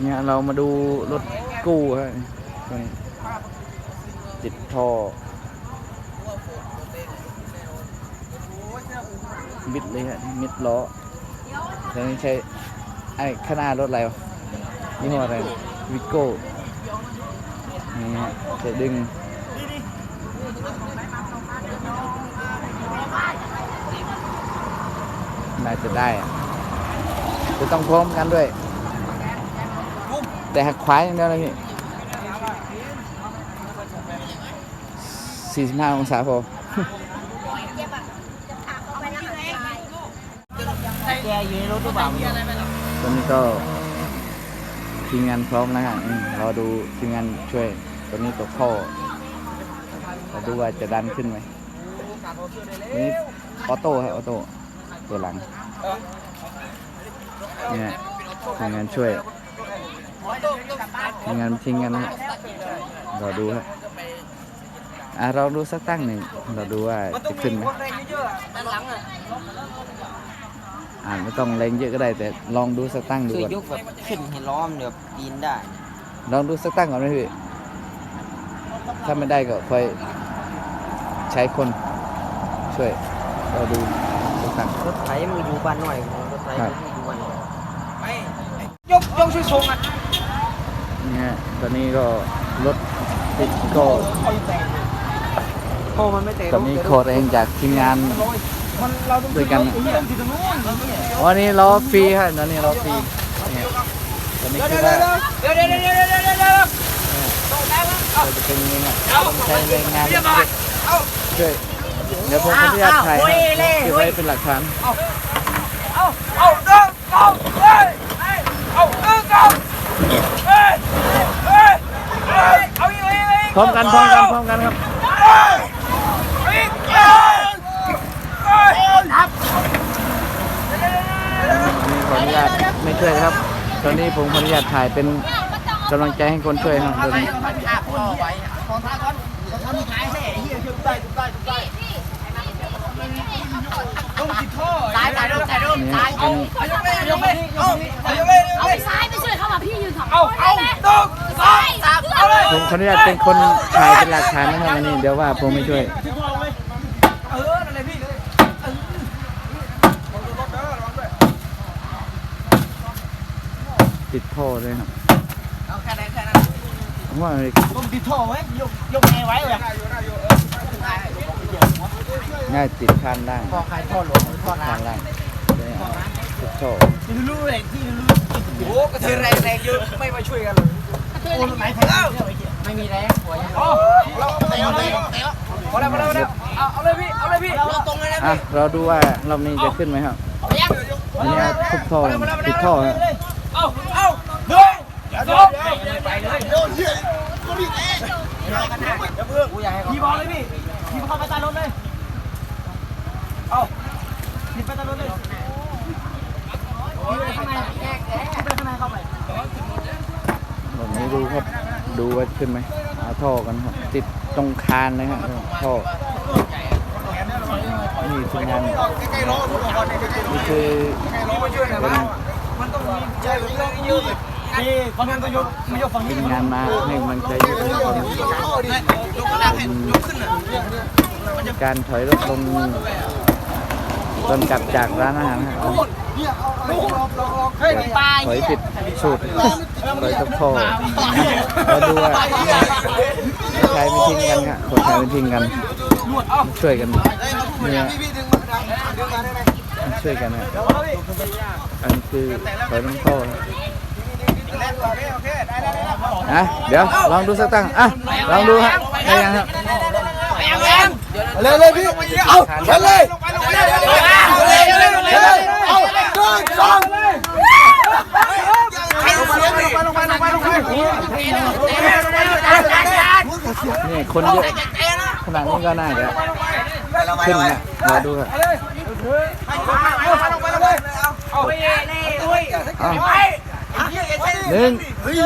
เนี่ยเรามาดูรถกู้ฮะตัวนี้ติดท่อมิดเลยฮะมิดล้อตัวนี้ใช้ไอ้ข้างหน้ารถอะไรวะยี่ห้ออะไรวิโก้นี่ฮะจะดึง น่าจะได้ จะต้องพร้อมกันด้วย แต่หักขวาอย่างเดียวเลยพี่สี่สิบห้าองศาพอตอนนี้ก็ทีมงานพร้อมแล้วฮะอืมรอดูทีมงานช่วย ตอนนี้ตัวข้อเราดูว่าจะดันขึ้นไหมนี่ออโต้ครับออโต้ ตัวหลังเนี่ยทีมงานช่วยทีมงานทิ้งกันนะฮะรอดูครับอะเราดูสักตั้งหนึ่งเราดูว่าจะขึ้นไหมด้านหลังอะอ่าไม่ต้องเล็งเยอะก็ได้แต่ลองดูสักตั้งดูคือก่อนยกแบบขึ้นให้ล้อมแบบปีนได้ ลองดูสักตั้งก่อนไหมพี่ถ้าไม่ได้ก็ค่อยใช้คนช่วยเราดู สักตั้งรถไถมันอยู่บ้านหน่อยรถไถครัมับนอยู่บ้านหน่อยยกยกช่วยชงอะนี่ฮะตอนนี้ก็รถติดก็โอ้มันไม่เตะตอนนี้โคดเองจากทีมงาน มันเราต้องด้วยกันไอ้เหี้ยต้องติดตรงนู้นวันนี้ล้อฟรีครับตอนนี้ล้อฟรีเนี่ยตอนนี้เดี๋ยวคือเดี๋ยวว่าเดี๋ยวเดี๋ยวเดี๋ยวเดี๋ยวเดี๋ยวเดี๋ยวเดี๋ยวเราจะเป็นยังไงอะต้องใช้แรงงานช่วย เดี๋ยวผมขออนุญาตถ่ายให้เก็บไว้เป็นหลักฐาน เอาเอาเดินเอาเฮ้ยเอาเดินเอาเฮ้ยเฮ้ยเฮ้ยเอาอีกเอาอีกเอาอีกพร้อมกันพร้อมกันพร้อมกันครับเอาอีกเฮ้ยเฮ้ยครับนี่ขออนุญาตไม่ช่วยนะครับ ตอนนี้ผมขออนุญาตถ่ายเป็นกำลังใจให้คนช่วยครับตอนนี้ตายตายตาย นี่ฮะ เป็นเอายกเลยเอายกเลยเอาไปซ้ายไปช่วยเขามาพี่ยืนสองเอาเอาหนึ่งสองสามเอาเลยผมขออนุญาตเป็นคนถ่ายเป็นหลักฐานนะครับอันนี้เดี๋ยวว่าผมไม่ช่วยเออนั่นเลยพี่เลยติดท่อเลยครับเอาแค่นั้นแค่นั้นผมว่าต้องติดท่อไว้ยกยกไงไว้เลยง่ายติดคานล่างพอใครท่อหลวงท่อน้ำล่าน ติดท่อที่รู้เลยที่รู้โอ้กระเทือแรงแรงเยอะไม่มาช่วยกันเลยโอ้ไหนแล้ไม่มีแรงหัวยังเอาเราเตะเอาเลยเตะเอาเลยเอาเลยเอาเอาเลยพี่เอาเลยพี่เราตรงเลยนะอ่เราดูว่ารอบนี้จะขึ้นไหมครับอันนี้ทุบท่อติดท่อครับเอาเอาเฮ้ยสองไปเลยโอ้ยพี่บอลเลยพี่พี่เข้าไปใต้รถเลยเอาพี่ไปใต้รถเลยพี่ไปข้างในแยกแยกไปข้างในเข้าไป รอบนี้ดูครับดูว่าขึ้นไหมเอาท่อกันครับติดตรงคานเลยครับท่อนี่ทีมงานนี่คือมันต้องมีใช่เรื่องยืดนี่คนนึงก็ยกไม่ยกฝั่งนี้ทีมงานมาให้กำลังใจเยอะนะครับยกกระดาษให้ยกขึ้นอะการถอยรถลงตอนกลับจากร้านอาหารครับเฮ้ยปถอยผิดสูตรถอยตะโพกเราดูว่าใครไม่ทิ้งกันครับคนใครไม่ทิ้งกันช่วยกันเนี่ยช่วยกันนะอันคือถอยตะโพกอะเดี๋ยวลองดูสักตั้งอะลองดูฮะได้ยังครับเลยเลยพี่เอาเชิญเลยเลยเลยเลยเอาหนึ่ง สองนี่คนเยอะขนาดนี้ก็น่าจะขึ้นนะราดูครับหนึ่งเ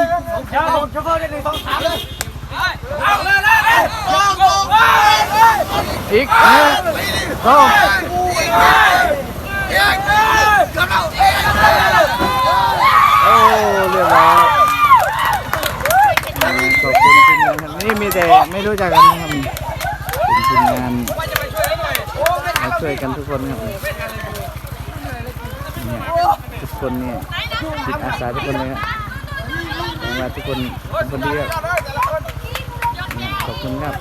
ดี๋ยวผมจะเพิ่มได้หนึ่งสอง โอ้เรียบร้อยขอบคุณทีมงานครับนี่มีแต่ไม่รู้จักกันนะครับเป็นทีมงานมาช่วยกันทุกคนครับเนี่ยทุกคนเนี่ยจิตอาสาทุกคนเลยครับมาทุกคนคนดีครับขอบคุณครับ